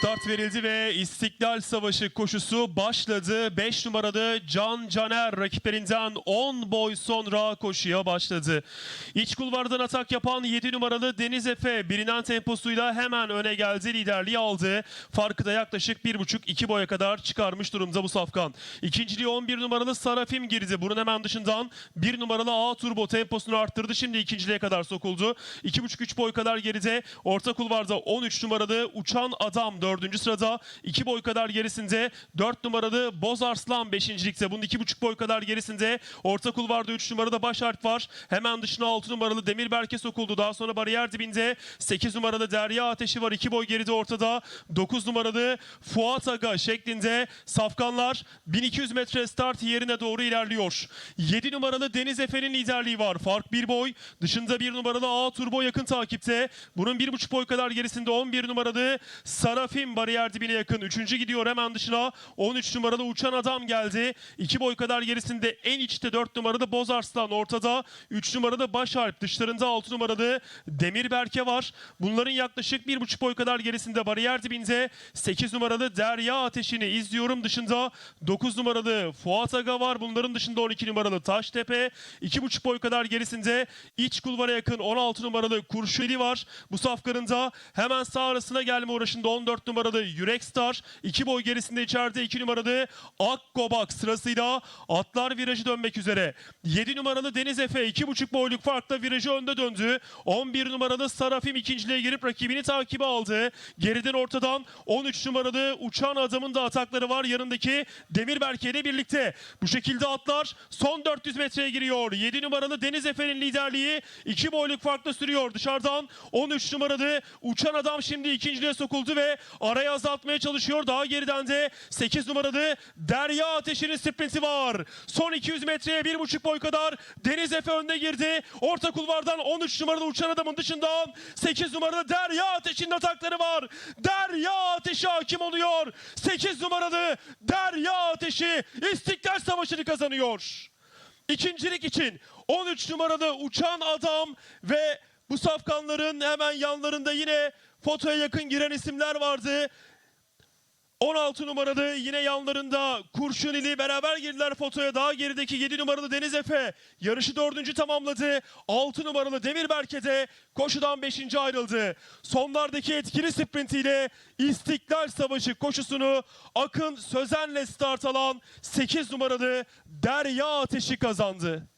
Start verildi ve İstiklal Savaşı koşusu başladı. 5 numaralı Can Caner rakiplerinden 10 boy sonra koşuya başladı. İç kulvardan atak yapan 7 numaralı Deniz Efe bilinen temposuyla hemen öne geldi. Liderliği aldı. Farkı da yaklaşık 1,5-2 boya kadar çıkarmış durumda bu safkan. İkinciliği 11 numaralı Sarafim girdi. Bunun hemen dışından 1 numaralı A Turbo temposunu arttırdı. Şimdi ikinciliğe kadar sokuldu. 2,5-3 boy kadar geride. Orta kulvarda 13 numaralı Uçan Adam 4. sırada. 2 boy kadar gerisinde 4 numaralı Boz Arslan 5. ligde. Bunun 2,5 boy kadar gerisinde. Orta kulvarda 3 numarada Baş var. Hemen dışına 6 numaralı Demir Berke sokuldu. Daha sonra bariyer dibinde 8 numaralı Derya Ateşi var. 2 boy geride ortada. 9 numaralı Fuat Aga şeklinde safkanlar 1200 metre start yerine doğru ilerliyor. 7 numaralı Deniz Efe'nin liderliği var. Fark 1 boy. Dışında 1 numaralı A Turbo yakın takipte. Bunun 1,5 boy kadar gerisinde 11 numaralı Sarafim bariyer dibine yakın. 3. gidiyor hemen dışına. 13 numaralı Uçan Adam geldi. 2 boy kadar gerisinde en içte 4 numaralı Bozarslan ortada. 3 numaralı Başarp dışlarında 6 numaralı Demir Berke var. Bunların yaklaşık 1,5 boy kadar gerisinde bariyer dibinde 8 numaralı Derya Ateşi'ni izliyorum. Dışında 9 numaralı Fuat Aga var. Bunların dışında 12 numaralı Taştepe. 2,5 boy kadar gerisinde iç kulvara yakın 16 numaralı Kurşeli var. Bu safkanın da hemen sağ arasına gelme uğraşında 14 numaralı Yürek Star. 2 boy gerisinde içeride 2 numaralı Akgobak sırasıyla atlar virajı dönmek üzere. 7 numaralı Deniz Efe 2,5 boyluk farkla virajı önde döndü. 11 numaralı Sarafim ikinciliğe girip rakibini takibe aldı. Geriden ortadan 13 numaralı Uçan Adam'ın da atakları var. Yanındaki Demirberke ile birlikte. Bu şekilde atlar son 400 metreye giriyor. 7 numaralı Deniz Efe'nin liderliği 2 boyluk farkla sürüyor. Dışarıdan 13 numaralı Uçan Adam şimdi ikinciliğe sokuldu ve arayı azaltmaya çalışıyor. Daha geriden de 8 numaralı Derya Ateşi'nin sprinti var. Son 200 metreye 1,5 boy kadar Deniz Efe önde girdi. Orta kulvardan 13 numaralı Uçan Adam'ın dışından 8 numaralı Derya Ateşi'nin atakları var. Derya Ateşi hakim oluyor. 8 numaralı Derya Ateşi İstiklal Savaşı'nı kazanıyor. İkincilik için 13 numaralı uçan adam ve bu safkanların hemen yanlarında yine fotoya yakın giren isimler vardı. 16 numaralı yine yanlarında Kurşunili beraber girdiler fotoya. Daha gerideki 7 numaralı Deniz Efe yarışı 4. tamamladı. 6 numaralı Demir Berke de koşudan 5. ayrıldı. Sonlardaki etkili sprintiyle İstiklal Savaşı koşusunu Akın Sözen'le start alan 8 numaralı Derya Ateşi kazandı.